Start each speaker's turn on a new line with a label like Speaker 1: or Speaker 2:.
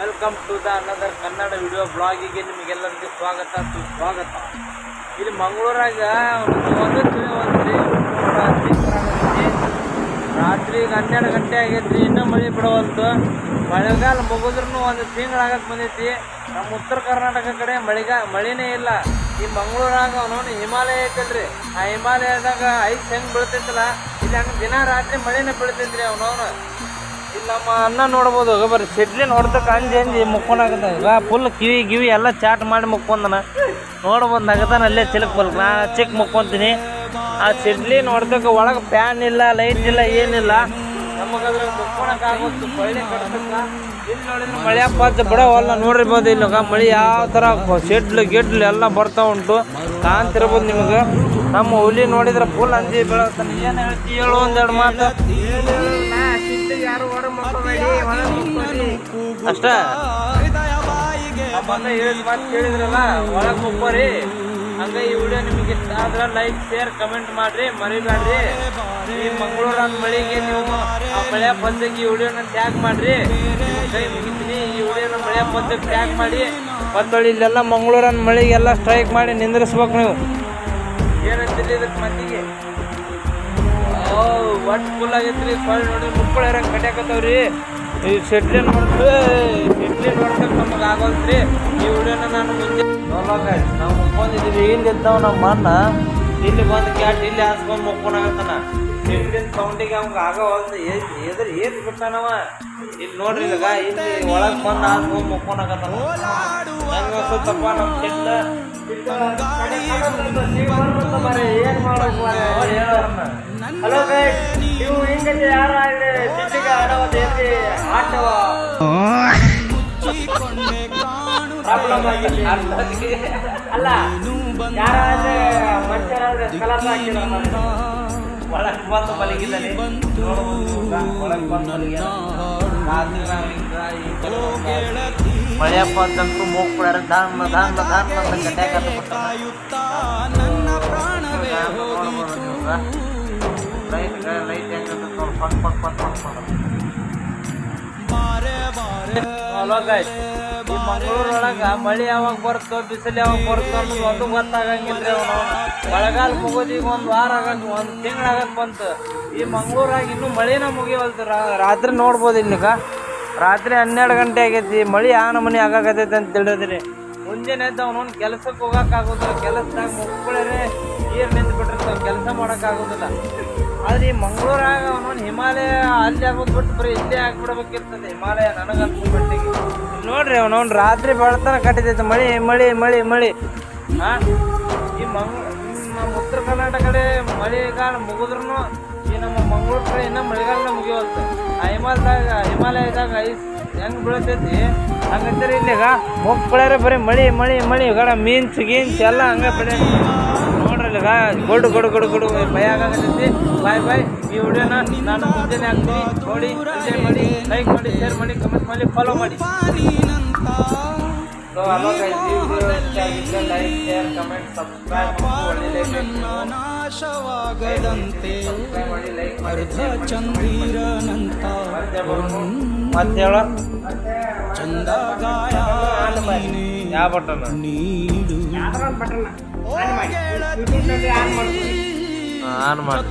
Speaker 1: Welcome to the another Kannada video ಬ್ಲಾಗಿಗೆ ನಿಮಗೆಲ್ಲರಿಗೂ ಸ್ವಾಗತ, ಸುಸ್ವಾಗತ. ಇಲ್ಲಿ ಮಂಗಳೂರಾಗ ಒಂದು ಒಂದ್ರಿ ರಾತ್ರಿ ಹನ್ನೆರಡು ಗಂಟೆ ಆಗೈತಿ ಇನ್ನೂ ಮಳೆ ಬಿಡವಲ್ತು ಮಳೆಗಾಲ ಮುಗಿದ್ರೂ ಒಂದು ತಿಂಗಳಾಗಕ್ಕೆ ಬಂದೈತಿ. ನಮ್ಮ ಉತ್ತರ ಕರ್ನಾಟಕ ಕಡೆ ಮಳೆಗಾ, ಮಳೆನೇ ಇಲ್ಲ. ಈ ಮಂಗಳೂರಾಗ ಅವನು ಹಿಮಾಲಯ ಐತಲ್ರಿ. ಆ ಹಿಮಾಲಯದಾಗ ಐಸ್ ಹೆಂಗೆ ಬೀಳ್ತೈತಲ್ಲ, ಇಲ್ಲಿ ಹಂಗೆ ದಿನ ರಾತ್ರಿ ಮಳೆನೇ ಬೀಳ್ತೈತ್ರಿ ಅವನವನು. ನಮ್ಮ ಅನ್ನ ನೋಡ್ಬೋದು ಬರ್ರಿ. ಸಿಡ್ಲಿ ನೋಡ್ದಕ್ಕೆ ಅಂಜಿ ಅಂಜಿ ಮುಕ್ಕೊಂಡಾಗದ ಈಗ ಫುಲ್ ಕಿವಿ ಗಿವಿ ಎಲ್ಲ ಚಾಟ್ ಮಾಡಿ ಮುಕ್ಕೊಂದನ. ನೋಡ್ಬೋದು ಅಲ್ಲೇ ಚಿಲಕ್ ಬಲ್ಕ್ ನಾ ಚಿಕ್ಕ ಮುಕ್ಕೊಂತೀನಿ. ಆ ಸಿಡ್ಲಿ ನೋಡ್ದಕ್ಕೆ ಒಳಗೆ ಫ್ಯಾನ್ ಇಲ್ಲ ಲೈಟ್ ಇಲ್ಲ, ಏನಿಲ್ಲ. ನಮಗಾದ್ರೆ ಮುಕ್ಕೊಳಕ್ಕಾಗುತ್ತೆ ಹೊಲ ಕಡ್ಸಕ್ಕ ಇಲ್ಲಿ ನೋಡಿದ್ರೆ ಮಳೆ ನೋಡಿರ್ಬೋದು ಇಲ್ಲಿ ಮಳೆ ಯಾವ ಥರ ಸಿಡ್ಲು ಗಿಡ್ಲು ಎಲ್ಲ ಬರ್ತಾ ಉಂಟು. ಕಾಣ್ತಿರ್ಬೋದು ನಿಮಗೆ. ನಮ್ಮ ಹುಲಿ ನೋಡಿದ್ರೆ ಫುಲ್ ಅಂಜಿ ಬೆಳಗ್ತಾನೆ ಏನು ಹೇಳ್ತಿ? ಹೇಳು ಒಂದೆರಡು ಮಾತು. ಅಷ್ಟ? ಮಾತು ಕೇಳಿದ್ರಲ್ಲ, ಒಳಗೆ ಮುಕ್ಕೋರಿ ಹಂಗೆ ಈ ವಿಡಿಯೋ ನಿಮಗೆ ಇಷ್ಟ ಆದ್ರೆ ಲೈಕ್ ಶೇರ್ ಕಮೆಂಟ್ ಮಾಡ್ರಿ ಮರಿಬೇಡ್ರಿ ಈ ಮಂಗಳೂರು ಮಳಿಗೆ ನೀವು ಆ ಮಳೆ ಪದ್ಧತಿಗೆ ಈ ವಿಡಿಯೋನ ಟ್ಯಾಗ್ ಮಾಡ್ರಿ. ಕೈ ಮುಗಿತೀನಿ. ಈ ವಿಡಿಯೋನ ಮಳೆ ಪದ್ಧತಿ ಟ್ಯಾಗ್ ಮಾಡಿ. ಮತ್ತೊಳ್ಳಿ ಇಲ್ಲೆಲ್ಲ ಮಂಗಳೂರನ್ ಮಳಿಗೆಲ್ಲ ಸ್ಟ್ರೈಕ್ ಮಾಡಿ ನಿಂದ್ರಿಸ್ಬೇಕು ನೀವು. ಏನಂತಿಲ್ಲ ಇದಕ್ಕೆ ಮಂದಿಗೆ ಒಟ್ಟು ಫುಲ್ ಆಗೈತ್ರಿ. ಸೊಳ್ಳೆ ನೋಡಿ ಮುಕ್ಕಳು ಇರಂಗೆ ಕಟ್ಯಾಕತ್ತವ್ರಿ ಈ ಶೆಟ್ಲಿ ನೋಡ್ರಿ ಶೆಟ್ಲಿ ನೋಡ್ಬೇಕು ನಮಗೆ ಆಗೋಲ್ತ್ರಿ. ಈ ವಿಡಿಯೋನ ನಾನು ಮುಂದೆ ನೋಡ್ಲಾಕ ನಾವು ಮುಕ್ಕೊಂಡಿದ್ದೀವಿ. ಇಲ್ಲಿ ಇದ್ದಾವ ನಮ್ಮ ಅಣ್ಣ. ಇಲ್ಲಿ ಬಂದು ಕ್ಯಾಟ್ ಇಲ್ಲಿ ಹಾಸ್ಕೊಂಡು ಮುಕ್ಕೊಂಡಾಗತ್ತಾನ ಶೆಟ್ಲಿನ ಸೌಂಡಿಗೆ ಅವ್ಗೆ ಆಗೋವಲ್ದು ಎದ್ರ ಏನ್ ಬಿಟ್ಟಾನವ ಇಲ್ಲಿ ನೋಡ್ರಿ ಇವಾಗ ಇಲ್ಲಿ ಒಳಗೆ ಬಂದು ಹಾಸ್ಕೊಂಡು ಮುಕ್ಕೊಂಡಾಗತ್ತಾನ ಹೆಂಗ ಅನ್ಸುತ್ತಪ್ಪ ನಮ್ಮ ಶೆಟ್ಲ ಏನ್ ಮಾಡೋದು ಹಲೋ ಗೈಸ್ ನೀವು ಹಿಂಗಂತೆ ಯಾರ ಸಿಟ್ಟಿಗೆ ಆಡೋದು ಎಲ್ಲಿ ಆಟವ? ಪ್ರಾಬ್ಲಮ್ ಆಗಿದೆ ಅಲ್ಲ ಯಾರಾದ್ರೆ ಮನುಷ್ಯರಾದ್ರೆ ಕಲಸ ಹಾಕಿಲ್ಲ ಒಳಗೆ ಬಂದು ಮಲಗಿದ್ದಾನೆ. ಒಳಗೆ ಬಂದು ಮಳೆಯಪ್ಪ ಅಂತಂತೂ ಮೂಗ್ ಬಿಡಾರ ಧಾನ ಧಾನ ಧಾನ ಅಂತ ಪ್ರಾಣವೇ ಲೈಟ್ ಹಲೋ ಗಾಯ್ಸ್ ಈ ಮಂಗಳೂರೊಳಗ ಮಳೆ ಯಾವಾಗ ಬರ್ತೋ ಬಿಸಿಲು ಯಾವಾಗ ಬರುತ್ತೋ ಅನ್ನೋದು ಒಂದು ಗೊತ್ತಾಗಂಗಿಲ್ರಿ ಅವನು. ಮಳೆಗಾಲ ಮುಗೋದು ಈಗ ಒಂದು ವಾರ ಆಗಂತ ಒಂದು ತಿಂಗಳಾಗಕ್ಕೆ ಬಂತು. ಈ ಮಂಗಳೂರಾಗ ಇನ್ನೂ ಮಳೆನ ಮುಗಿವಲ್ತು ರಾತ್ರಿ ನೋಡ್ಬೋದು ಇಲ್ಲಿಗ ರಾತ್ರಿ ಹನ್ನೆರಡು ಗಂಟೆ ಆಗೈತಿ. ಮಳೆ ಆ ನಮೂನಿ ಆಗಾಕತೈತಿ ಅಂತ ತಿಳಿದ್ರಿ. ಮುಂಜಾನೆ ಎದ್ದು ಅವನೊಂದು ಕೆಲ್ಸಕ್ಕೆ ಹೋಗಕ್ಕಾಗೋದಿಲ್ಲ ಕೆಲಸದಾಗ ಮುಗ್ಕೊಳ್ಳೇ ನೀರು ನಿಂತು ಕೆಲಸ ಮಾಡೋಕ್ಕಾಗೋದಿಲ್ಲ. ಆದ್ರೆ ಈ ಮಂಗಳೂರಾಗ ಅವನೊಂದು ಹಿಮಾಲಯ ಅಲ್ಲಿ ಆಗೋದು ಬಿಟ್ಟು ಬರೀ ಇಲ್ಲೇ ಆಗ್ಬಿಡ್ಬೇಕಿರ್ತದೆ. ಹಿಮಾಲಯ ನನಗಂತೂ ಮಟ್ಟಿಗೆ. ನೋಡ್ರಿ ಅವನವ್ನು ರಾತ್ರಿ ಬೆಳತನ ಕಟ್ಟಿದೈತೆ. ಮಳಿ ಮಳಿ ಮಳಿ ಮಳಿ. ಹಾ ಈ ಮಂಗ್, ನಮ್ಮ ಉತ್ತರ ಕರ್ನಾಟಕ ಕಡೆ ಮಳೆಗಾಲ ಮುಗಿದ್ರು ಈ ನಮ್ಮ ಮಂಗಳೂರು ಕಡೆ ಇನ್ನೂ ಮಳೆಗಾಲನ ಮುಗಿಯೋದು ಆ ಹಿಮಾಲಯದಾಗ ಹಿಮಾಲಯದಾಗ ಐಸ್ ಹೆಂಗ್ ಬೀಳ್ತೈತಿ? ಹಂಗಂತಾರೆ ಇಲ್ಲಿಗ? ಮುಗ್ಗಳಾರ ಬರೀ ಮಳಿ ಮಳಿ ಮಳಿ. ಗಡ ಮೀನ್ಸ್ ಗೀನ್ಸ್ ಎಲ್ಲ ಹಂಗೆ ಬೆಳೆ ಇಲ್ಲಿಗ ಗೊಡು ಗೊಡು ಗೊಡು ಗೊಡು ಭಯ ಆಗತೈತಿ ಬಾಯ್ ಬಾಯ್. ಈ ವಿಡಿಯೋನ ನಾನು ಮುಂಜಾನೆ ಹಾಕ್ತೀನಿ. ನೋಡಿ ಎಂಜಾಯ್ ಮಾಡಿ ಲೈಕ್ ಮಾಡಿ ಶೇರ್ ಮಾಡಿ ಕಮೆಂಟ್ ಮಾಡಿ ಫಾಲೋ ಮಾಡಿ. ಸೊ ಹಲೋ ಗೈಸ್ ಈ ವಿಡಿಯೋ ಇಷ್ಟ ಆಗಿದ್ರೆ ಲೈಕ್ ಶೇರ್ ಕಮೆಂಟ್ ಸಬ್ಸ್ಕ್ರೈಬ್
Speaker 2: ನಾಶವಾಗದಂತೆ ಅರ್ಧ ಚಂದಿರನಂತ
Speaker 1: ಮತ್ತೆ ಹೇಳೋ
Speaker 2: ಚಂದ ಗಾಯ
Speaker 1: ಯಾವ ಬಟನ್?
Speaker 2: ನೀಡು.
Speaker 1: ಆನ್ ಮಾಡಿ.